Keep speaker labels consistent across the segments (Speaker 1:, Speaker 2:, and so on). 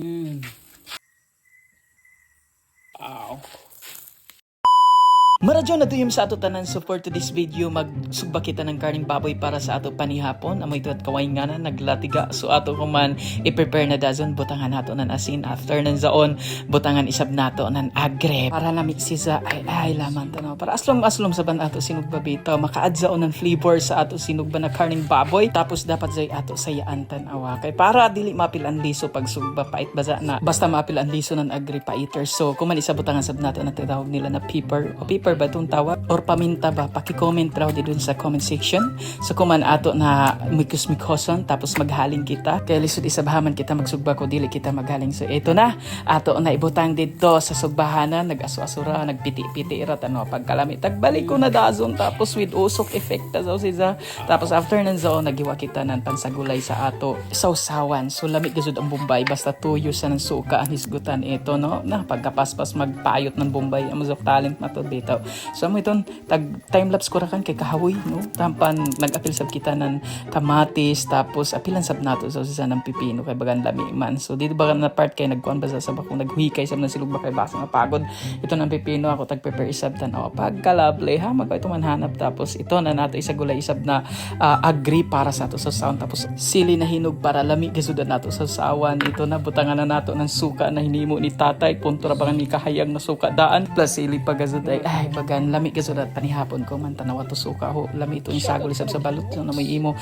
Speaker 1: Mm. Ow. Maradyo na tuyom sa ato tanan so for to this video magsugba kita ng karning baboy para sa ato panihapon. Amoy ito at kaway nga na naglatiga. So ato kuman i-prepare na dazon butangan nato ng asin. After ng zaon butangan isab nato ng agre. Para lami siya ay ay laman tanaw para aslom aslom sa ban ato sinugba bitaw makaad zaon ng flavor sa ato sinugba na karning baboy. Tapos dapat zay ato sayaan tanawa kay para dili mapil ang liso pag sugba pait baza na. Basta mapil ang liso ng agri pa eater so kuman isa butangan sab nato na tinatawag nila na pepper o pepper ba itong tawag? Or paminta ba? Paki-comment raw di dun sa comment section. So kuman ato na mikus mikoson tapos maghaling kita kaya lisod isabahaman kita magsugba ko dili kita maghaling. So ito na. Ato na ibutang dito sa sugbahanan. Nag-aso-asura nagpiti-piti rat ano pagkalami tagbalik ko na dazon tapos with usok effect ta so siya tapos after nan zao nagiwa kita ng pansagulay sa ato sausawan. So lamig gazud ang Bombay basta tuyo sa ng suka ang hisgutan. Ito no? Na pagkapaspas magpayot ng Bombay ang talent na to dito so mo iton tag time lapse ko ra kan kay kahawoy no? Tampan nag-apil sab kita ng kamatis tapos apilan sab nato sa sa ng pipino kay bagan lami man. So dito ba na part kay nagkuan ba sa sabak kung naghuhikay sab na silog ba kay basa? Nga pagod ito ng pipino ako tag prepare isab tan o pagkalable ha? Magka ito man hanap. Tapos ito na nato isa gulay isab na ah, agri para sa ato sa sound. Tapos sili na hinog para lami gasudan nato sa sawan. Ito na butangan na nato ng suka na hinimo ni tatay. Punto ra ni kahayang na suka daan? Plus sili pa gasud ay ay bagan lami gasud at panihapon ko man tanawa to suka ho. Lami ito sagol isab sa balot so, na may imo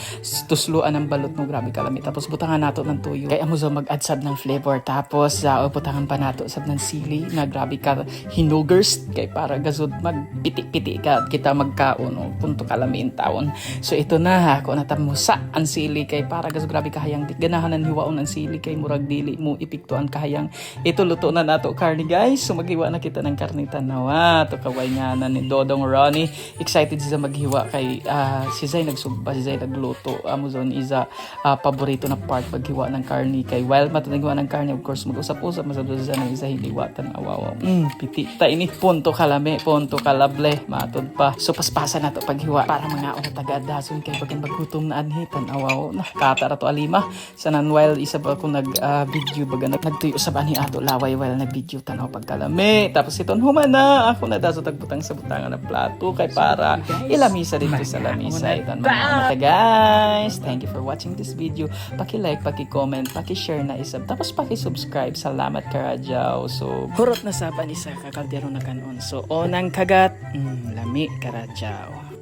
Speaker 1: tusluan ang balot mo. Grabe kalami tapos butangan nato ng tuyo. Kay amo sa mag-add sab ng flavor. Tapos uh, butangan pa nato. Sab ng sili na grabe ka. Hinugers kay para gasud magpiti-piti ka kita magkaon punto kalami in taon. So ito na ako natamusa ang sili kay para gasud grabe kahayang di ganahan ng hiwaon ang sili kay murag dili mo ipiktuan kahayang. Ito luto na nato karni guys. So maghiwa na kita ng karni tanawa to kaway nga na ni Dodong Ronnie. Excited siya maghiwa kay ah, si Zay nagsugba si Zay nagluto. Amo zon isa ah, paborito na part paghiwa ng karni kay while matanagwa ng karni of course mag-usap-usap masabdo siya ng isa hiliwatan awaw mm, piti. Ta ini punto kalame punto kalable matod pa. So paspasa na to paghiwa para mga una taga dason kay bagan maggutom na anhitan awaw na. Katara to alima. Sanan while isa ba ako nag ah, video baga nag nagtuyo sa bani ato laway while nag video tanaw pagkalame. Tapos iton humana ako na daso tagbutang sa butangan na plato kay para ilamisa dito sa lamisa. iton mga guys. Thank you for watching this video. Paki-like paki-comment paki-share na isab. Tapos paki-subscribe. Salamat karadyaw so hurot na saban isa ka kaldero na kanon. So onang kagat. Mm, lami karadyaw